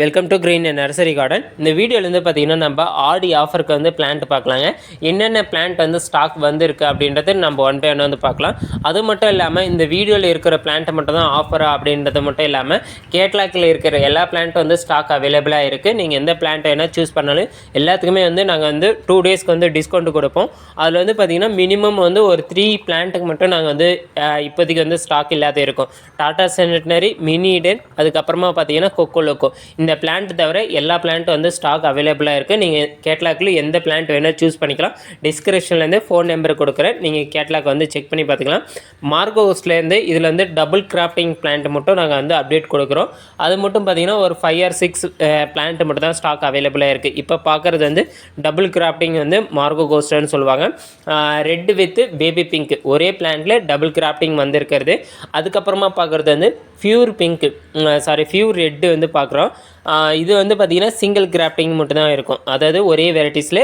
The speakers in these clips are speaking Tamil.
Welcome to green nursery garden இந்த வீடியோலேருந்து பார்த்தீங்கன்னா நம்ம ஆடி ஆஃபருக்கு வந்து பிளான்ட் பார்க்கலாங்க. என்னென்ன பிளான்ட் வந்து ஸ்டாக் வந்திருக்கு அப்படின்றது நம்ம ஒன் பை ஒன் வந்து பார்க்கலாம். அது மட்டும் இல்லாமல் இந்த வீடியோவில் இருக்கிற பிளான்ட்டை மட்டும் தான் ஆஃபரா அப்படின்றது மட்டும் இல்லாமல் கேட்லாக்கில் இருக்கிற எல்லா பிளான்ட்டும் வந்து ஸ்டாக் அவைலபிளாக இருக்குது நீங்கள் எந்த பிளான்ட் வேணால் சூஸ் பண்ணாலும் எல்லாத்துக்குமே வந்து நாங்கள் வந்து டூ டேஸ்க்கு வந்து டிஸ்கவுண்ட் கொடுப்போம். அதில் வந்து பார்த்திங்கன்னா மினிமம் வந்து ஒரு த்ரீ பிளான்ட்டுக்கு மட்டும் நாங்கள் வந்து இப்போதைக்கு வந்து ஸ்டாக் இல்லாத இருக்கும். டாடா செனட்னரி மினிடன் அதுக்கப்புறமா பார்த்தீங்கன்னா கொக்கோலோக்கோ இந்த பிளான்ட் தவிர எல்லா பிளான்ட்டும் வந்து ஸ்டாக் அவைலபிளாக இருக்குது நீங்கள் கேட்லாக்கில் எந்த பிளான்ட் வேணால் சூஸ் பண்ணிக்கலாம். டிஸ்கிரிப்ஷன்லேருந்து ஃபோன் நம்பர் கொடுக்குறேன். நீங்கள் கேட்லாக் வந்து செக் பண்ணி பார்த்துக்கலாம். மார்கோஸ்லேருந்து இதில் வந்து டபுள் கிராஃப்டிங் பிளான்ட் மட்டும் நாங்கள் வந்து அப்டேட் கொடுக்குறோம். அது மட்டும் பார்த்திங்கன்னா ஒரு ஃபைவ் ஆர் சிக்ஸ் பிளான்ட் மட்டும் தான் ஸ்டாக் அவைலபிளாக இருக்குது இப்போ பார்க்குறது வந்து டபுள் கிராஃப்டிங் வந்து மார்கோ கோஸ்டர்னு சொல்லுவாங்க. ரெட் வித் பேபி பிங்க் ஒரே பிளான்ட்டில் டபுள் கிராஃப்டிங் வந்திருக்கிறது. அதுக்கப்புறமா பார்க்குறது வந்து pure pink sorry pure red வந்து பார்க்குறோம். இது வந்து பார்த்திங்கன்னா சிங்கிள் கிராஃப்டிங் மட்டும் தான் இருக்கும். அதாவது ஒரே வெரைட்டிஸில்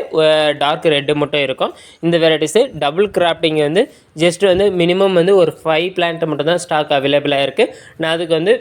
டார்க் ரெட்டு மட்டும் இருக்கும். இந்த வெரைட்டிஸு டபுள் கிராஃப்டிங் வந்து ஜஸ்ட் வந்து மினிமம் வந்து ஒரு ஃபைவ் பிளான்ட் மட்டும் தான் ஸ்டாக் அவைலபிளாக இருக்குது நான் அதுக்கு வந்து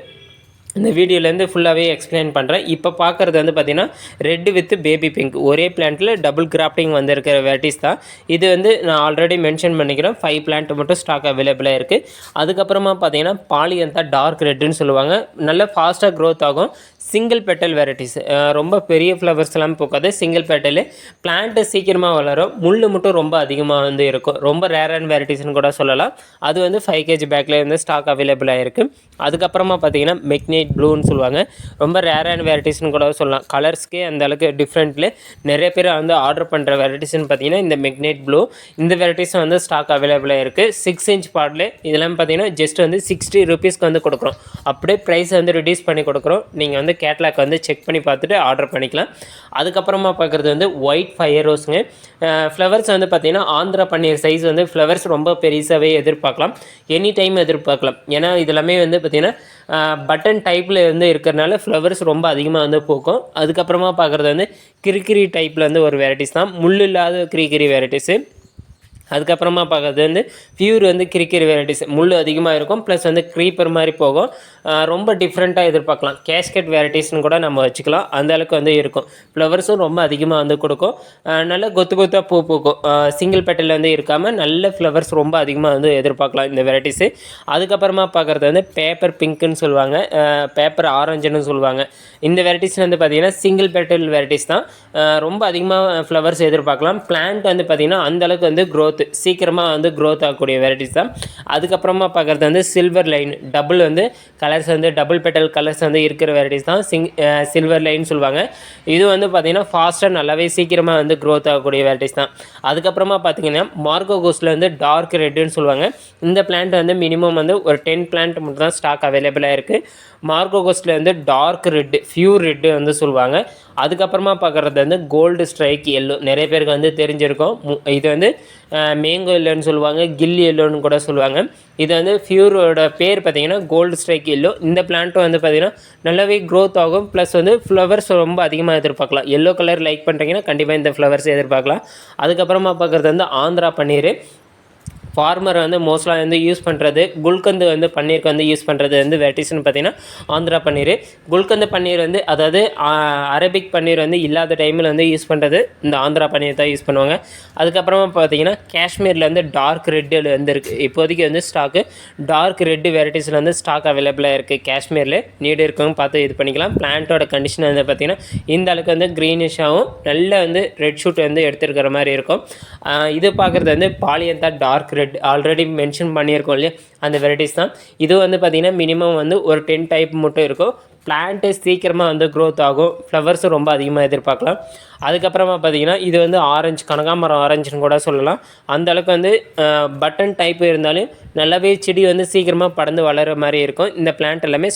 இந்த வீடியோலேருந்து ஃபுல்லாகவே எக்ஸ்பிளைன் பண்ணுறேன் இப்போ பார்க்குறது வந்து பார்த்திங்கன்னா ரெட் வித் பேபி பிங்க் ஒரே பிளான்ட்டில் டபுள் கிராஃப்டிங் வந்திருக்கிற வெரைட்டிஸ் தான். இது வந்து நான் ஆல்ரெடி மென்ஷன் பண்ணிக்கிறேன். ஃபைவ் பிளான்ட் மட்டும் ஸ்டாக் அவைலபிளாக இருக்குது அதுக்கப்புறமா பார்த்தீங்கன்னா பாலியந்தா டார்க் ரெட்டுன்னு சொல்லுவாங்க. நல்ல ஃபாஸ்ட்டாக க்ரோத் ஆகும். சிங்கிள் பெட்டல் வெரைட்டிஸ் ரொம்ப பெரிய ஃப்ளவர்ஸ்லாம் பூக்காது. சிங்கிள் பெட்டலு பிளான்ட்டு சீக்கிரமாக வளரும். முள் மட்டும் ரொம்ப அதிகமாக வந்து இருக்கும். ரொம்ப ரேரான வெரைட்டிஸ்னு கூட சொல்லலாம். அது வந்து ஃபைவ் கேஜி பேக்கில் இருந்து ஸ்டாக் அவைலபிளாக இருக்குது அதுக்கப்புறமா பார்த்தீங்கன்னா மெக்னேட் ப்ளூன்னு சொல்லுவாங்க. ரொம்ப ரேரான வெரைட்டிஸ்னு கூட சொல்லலாம். கலர்ஸ்க்கே அந்த அளவுக்கு டிஃப்ரெண்ட்ல நிறைய பேர் வந்து ஆர்டர் பண்ணுற வெரைட்டிஸ்னு பார்த்தீங்கன்னா இந்த மெக்னேட் ப்ளூ இந்த வெரைட்டிஸ் வந்து ஸ்டாக் அவைலபிளாக இருக்குது சிக்ஸ் இன்ச் பாட்டில் இதெல்லாம் பார்த்தீங்கன்னா ஜஸ்ட் வந்து சிக்ஸ்டி ருபீஸ்க்கு வந்து கொடுக்குறோம். அப்படியே ப்ரைஸ் வந்து ரிடியூஸ் பண்ணி கொடுக்குறோம். நீங்கள் வந்து கேட்லாக் வந்து செக் பண்ணி பார்த்துட்டு ஆர்டர் பண்ணிக்கலாம். அதுக்கப்புறமா பார்க்குறது வந்து ஒயிட் ஃபயர் ரோஸுங்க ஃப்ளவர்ஸ் வந்து பார்த்தீங்கன்னா ஆந்திரா பன்னீர் சைஸ் வந்து ஃப்ளவர்ஸ் ரொம்ப பெருசாகவே எதிர்பார்க்கலாம். எனி டைம் எதிர்பார்க்கலாம். ஏன்னா இதெல்லாமே வந்து பார்த்திங்கன்னா பட்டன் டைப்பில் வந்து இருக்கிறனால ஃப்ளவர்ஸ் ரொம்ப அதிகமாக வந்து பூக்கும். அதுக்கப்புறமா பார்க்குறது வந்து கிரிக்கிரி டைப்பில் வந்து ஒரு வெரைட்டிஸ் தான். முள் இல்லாத கிரிக்கிரி வெரைட்டிஸு அதுக்கப்புறமா பார்க்கறது வந்து ஃபியூர் வந்து கிரிக்கெட் வெரைட்டிஸ் முள் அதிகமாக இருக்கும் ப்ளஸ் வந்து க்ரீப்பர் மாதிரி போகும். ரொம்ப டிஃப்ரெண்ட்டாக எதிர்பார்க்கலாம். கேஸ்கெட் வெரைட்டிஸ்னு கூட நம்ம வச்சுக்கலாம். அந்த அளவுக்கு வந்து இருக்கும். ஃப்ளவர்ஸும் ரொம்ப அதிகமாக வந்து கொடுக்கும். நல்ல கொத்து கொத்தாக பூ பூக்கும். சிங்கிள் பெட்டலில் வந்து இருக்காமல் நல்ல ஃப்ளவர்ஸ் ரொம்ப அதிகமாக வந்து எதிர்பார்க்கலாம் இந்த வெரைட்டிஸு அதுக்கப்புறமா பார்க்குறது வந்து பேப்பர் பிங்க்குன்னு சொல்லுவாங்க. பேப்பர் ஆரஞ்சுன்னு சொல்லுவாங்க. இந்த வெரைட்டிஸ் வந்து பார்த்திங்கன்னா சிங்கிள் பெட்டல் வெரைட்டிஸ் தான். ரொம்ப அதிகமாக ஃப்ளவர்ஸ் எதிர்பார்க்கலாம். பிளான்ட் வந்து பார்த்திங்கன்னா அந்த அளவுக்கு வந்து growth சீக்கிரமாக வந்து க்ரோத் ஆகக்கூடிய வெரைட்டிஸ் தான். அதுக்கப்புறமா பார்க்குறது வந்து சில்வர் லைன் டபுள் வந்து கலர்ஸ் வந்து டபுள் பெட்டல் கலர்ஸ் வந்து இருக்கிற வெரைட்டிஸ் தான். சிங் சில்வர் லைன் சொல்லுவாங்க. இது வந்து பார்த்திங்கன்னா ஃபாஸ்ட்டாக நல்லாவே சீக்கிரமாக வந்து க்ரோத் ஆகக்கூடிய வெரைட்டிஸ் தான். அதுக்கப்புறமா பார்த்தீங்கன்னா மார்கோ கோஸ்டில் வந்து டார்க் ரெட்டுன்னு சொல்லுவாங்க. இந்த பிளான்ட் வந்து மினிமம் வந்து ஒரு டென் பிளான்ட் மட்டும் தான் ஸ்டாக் அவைலபிளாக இருக்குது மார்கோ கோஸ்டில் வந்து டார்க் ரெட்டு ஃபியூர் ரெட்டு வந்து சொல்லுவாங்க. அதுக்கப்புறமா பார்க்குறது வந்து கோல்டு ஸ்ட்ரைக் எல்லோ நிறைய பேருக்கு வந்து தெரிஞ்சிருக்கும். மு- இது வந்து மேங்கோ எல்லோன்னு சொல்லுவாங்க கில்லி எல்லோன்னு கூட சொல்லுவாங்க. இது வந்து ஃபியூரோட பேர் பார்த்தீங்கன்னா கோல்டு ஸ்ட்ரைக் எல்லோ இந்த பிளான்ட்டும் வந்து பார்த்தீங்கன்னா நல்லாவே க்ரோத் ஆகும். ப்ளஸ் வந்து ஃப்ளவர்ஸ் ரொம்ப அதிகமாக எதிர்பார்க்கலாம். எல்லோ கலர் லைக் பண்ணுறீங்கன்னா கண்டிப்பாக இந்த ஃப்ளவர்ஸ் எதிர்பார்க்கலாம். அதுக்கப்புறமா பார்க்குறது வந்து ஆந்திரா பன்னீர். ஃபார்மர் வந்து மோஸ்ட்லாக வந்து யூஸ் பண்ணுறது குல்கந்து வந்து பன்னீருக்கு வந்து யூஸ் பண்ணுறது வந்து வெரைட்டிஸ்னு பார்த்தீங்கன்னா ஆந்திரா பன்னீர் குல்கந்து பன்னீர் வந்து அதாவது அரபிக் பன்னீர் வந்து இல்லாத டைமில் வந்து யூஸ் பண்ணுறது இந்த ஆந்திரா பன்னீர் தான் யூஸ் பண்ணுவாங்க. அதுக்கப்புறமா பார்த்தீங்கன்னா காஷ்மீரில் வந்து டார்க் ரெட்டு வந்து இருக்குது இப்போதைக்கு வந்து ஸ்டாக்கு டார்க் ரெட்டு வெரைட்டிஸில் வந்து ஸ்டாக் அவைலபிளாக இருக்குது காஷ்மீரில். நீடு இருக்கவங்க பார்த்து இது பண்ணிக்கலாம். பிளான்ட்டோட கண்டிஷன் வந்து பார்த்திங்கன்னா இந்த அளவுக்கு வந்து க்ரீனிஷாகவும் நல்ல வந்து ரெட் ஷூட் வந்து எடுத்துருக்கிற மாதிரி இருக்கும். இது பார்க்குறது வந்து polyantha dark red already mention பண்ணியிருக்கோம் இல்லையா? அந்த வெரைட்டிஸ் தான். இது வந்து பார்த்திங்கன்னா மினிமம் வந்து ஒரு டென் டைப் மட்டும் இருக்கும். பிளான்ட்டு சீக்கிரமாக வந்து க்ரோத் ஆகும். ஃப்ளவர்ஸும் ரொம்ப அதிகமாக எதிர்பார்க்கலாம். அதுக்கப்புறமா பார்த்தீங்கன்னா இது வந்து ஆரஞ்சு கனகாமரம் ஆரஞ்சுன்னு கூட சொல்லலாம். அந்த அளவுக்கு வந்து பட்டன் டைப் இருந்தாலும் நல்லாவே செடி வந்து சீக்கிரமாக படந்து வளர மாதிரி இருக்கும். இந்த பிளான்ட் எல்லாமே